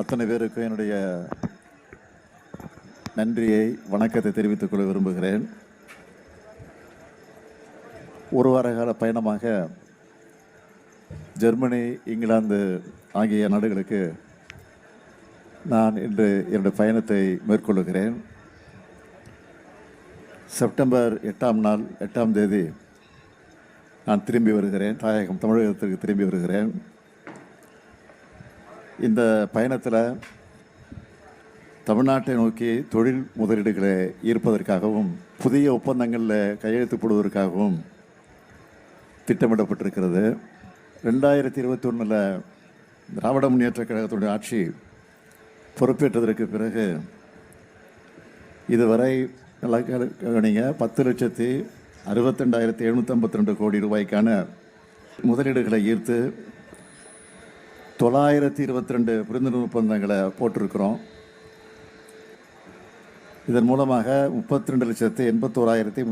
அத்தனை பேருக்கும் என்னுடைய நன்றியை வணக்கத்தை தெரிவித்துக் கொள்ள விரும்புகிறேன். ஒரு வார கால பயணமாக ஜெர்மனி இங்கிலாந்து ஆகிய நாடுகளுக்கு நான் இன்று என்னுடைய பயணத்தை மேற்கொள்ளுகிறேன். செப்டம்பர் எட்டாம் நாள் எட்டாம் தேதி நான் திரும்பி வருகிறேன். தாயகம் தமிழகத்திற்கு திரும்பி வருகிறேன். இந்த பயணத்தில் தமிழ்நாட்டை நோக்கி தொழில் முதலீடுகளை ஈர்ப்பதற்காகவும் புதிய ஒப்பந்தங்களில் கையெழுத்து போடுவதற்காகவும் திட்டமிடப்பட்டிருக்கிறது. ரெண்டாயிரத்தி இருபத்தி ஒன்றில் திராவிட முன்னேற்றக் கழகத்துடைய ஆட்சி பொறுப்பேற்றதற்கு பிறகு இதுவரை கவனிங்க பத்து லட்சத்தி அறுபத்தெண்டாயிரத்தி எழுநூற்றி ஐம்பத்தி ரெண்டு கோடி ரூபாய்க்கான முதலீடுகளை ஈர்த்து தொள்ளாயிரத்தி இருபத்தி ரெண்டு புரிந்துணர்வு ஒப்பந்தங்களை போட்டிருக்கிறோம். இதன் மூலமாக முப்பத்தி ரெண்டு லட்சத்தி எண்பத்தோராயிரத்தி